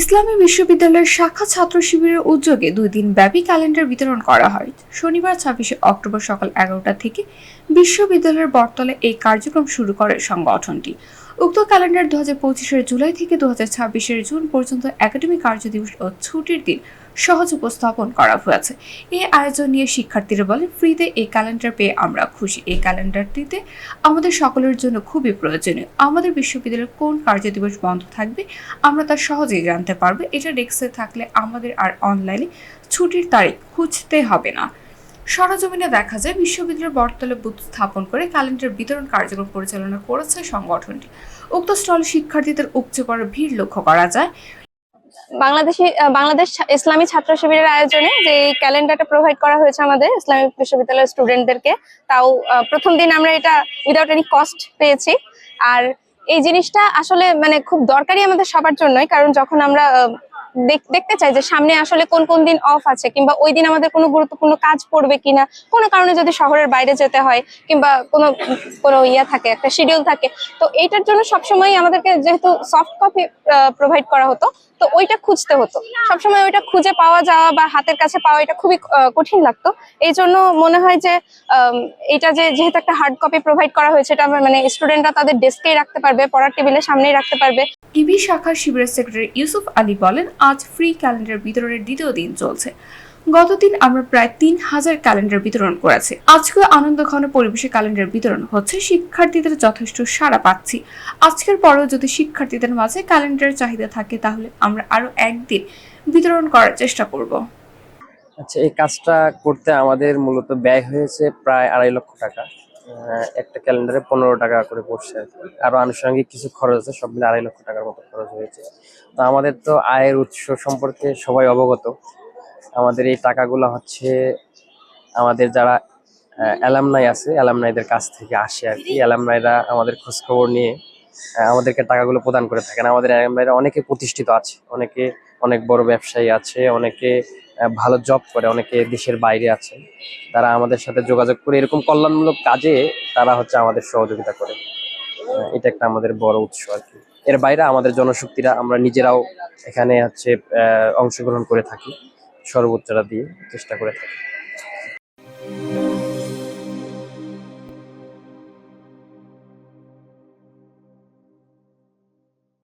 ইসলামী বিশ্ববিদ্যালয়ের শাখা ছাত্র শিবিরের উদ্যোগে দুই দিন ব্যাপী ক্যালেন্ডার বিতরণ করা হয়। শনিবার ছাব্বিশে অক্টোবর সকাল এগারোটা থেকে বিশ্ববিদ্যালয়ের বটতলে এই কার্যক্রম শুরু করে সংগঠনটি। উক্ত ক্যালেন্ডার দু হাজার জুলাই থেকে দু হাজার ছাব্বিশের জুন পর্যন্ত একাডেমিক কার্যদিবস ও ছুটির দিন সহজ উপস্থাপন করা হয়েছে। এই আয়োজন নিয়ে শিক্ষার্থীরা বলেন ফ্রিতে এই ক্যালেন্ডার পেয়ে আমরা খুশি। এই ক্যালেন্ডারটিতে আমাদের সকলের জন্য খুবই প্রয়োজনীয়। আমাদের বিশ্ববিদ্যালয়ের কোন কার্যদিবস বন্ধ থাকবে, আমরা তা সহজেই জানতে পারব। এটা ডেস্কে থাকলে আমাদের আর অনলাইনে ছুটির তারিখ খুঁজতে হবে না। সরজমিনে দেখা যায়, বিশ্ববিদ্যালয়ের বটতলে বুথ স্থাপন করে ক্যালেন্ডার বিতরণ কার্যক্রম পরিচালনা করেছে সংগঠনটি। উক্ত স্টলে শিক্ষার্থীদের উপচে পড়া ভিড় লক্ষ্য করা যায়। বাংলাদেশি বাংলাদেশ ইসলামী ছাত্র শিবিরের আয়োজনে যে ক্যালেন্ডারটা প্রোভাইড করা হয়েছে আমাদের ইসলামী বিশ্ববিদ্যালয়ের স্টুডেন্টদেরকে তাও প্রথম দিন আমরা এটা উইদাউট এনি কস্ট পেয়েছি। আর এই জিনিসটা আসলে মানে খুব দরকারি আমাদের সবার জন্যই, কারণ যখন আমরা দেখতে চাই যে সামনে আসলে কোন কোন দিন অফ আছে, কিংবা ওই দিন আমাদের কোনো গুরুত্বপূর্ণ কাজ পড়বে কিনা। কোনো কারণে যদি শহরের বাইরে যেতে হয়, কিংবা কোনো কোনো ইয়া থাকে, একটা শিডিউল থাকে, তো এইটার জন্য সবসময় আমাদেরকে যেহেতু সফট কপি প্রোভাইড করা হতো, তো ওইটা খুঁজতে হতো। সবসময় ওইটা খুঁজে পাওয়া যাওয়া বা হাতের কাছে পাওয়া এটা খুবই কঠিন লাগতো। এই জন্য মনে হয় যে এটা যে যেহেতু একটা হার্ড কপি প্রোভাইড করা হয়েছে, এটা মানে স্টুডেন্টরা তাদের ডেস্কেই রাখতে পারবে, পড়ার টেবিলের সামনেই রাখতে পারবে। টিভি শাখার শিবিরের সেক্রেটারি ইউসুফ আলী বলেন আজ ফ্রি ক্যালেন্ডার বিতরণের দ্বিতীয় দিন চলছে। গতদিন আমরা প্রায় তিন হাজার ক্যালেন্ডার বিতরণ করেছি। আজকে আনন্দ ঘন পরিবেশে ক্যালেন্ডার বিতরণ হচ্ছে, শিক্ষার্থীদের যথেষ্ট সাড়া পাচ্ছি। আজকের পরেও যদি শিক্ষার্থীদের মাঝে ক্যালেন্ডারের চাহিদা থাকে, তাহলে আমরা আরও একদিন বিতরণ করার চেষ্টা করব। আচ্ছা এই কাজটা করতে আমাদের মূলত ব্যয় হয়েছে প্রায় আড়াই লক্ষ টাকা। একটা ক্যালেন্ডারে পনেরো টাকা করে পড়ছে আর আনুষঙ্গিক কিছু খরচ আছে, সব মিলে আড়াই লক্ষ টাকার মতো। হয়েছে। তো আমাদের তো আয়ের উৎস সম্পর্কে সবাই অবগত। আমাদের এই টাকাগুলো হচ্ছে আমাদের যারা অ্যালামনাই আছে অ্যালামনাইদের কাছ থেকে আসে আর কি। অ্যালামনাইরা আমাদের খোঁজখবর নিয়ে আমাদেরকে টাকাগুলো প্রদান করে থাকেন। আমাদের অ্যালামনাইরা অনেকে প্রতিষ্ঠিত আছে, অনেকে অনেক বড় ব্যবসায়ী আছে, অনেকে ভালো জব করে, অনেকে দেশের বাইরে আছে। তারা আমাদের সাথে যোগাযোগ করে এরকম কল্যাণমূলক কাজে তারা হচ্ছে আমাদের সহযোগিতা করে। এটা একটা আমাদের বড় উৎস আর কি। এর বাইরে আমাদের জনশক্তিরা আমরা নিজেরাও এখানে হচ্ছে অংশগ্রহণ করে থাকি সর্বোচ্চটা দিয়ে চেষ্টা করে থাকি।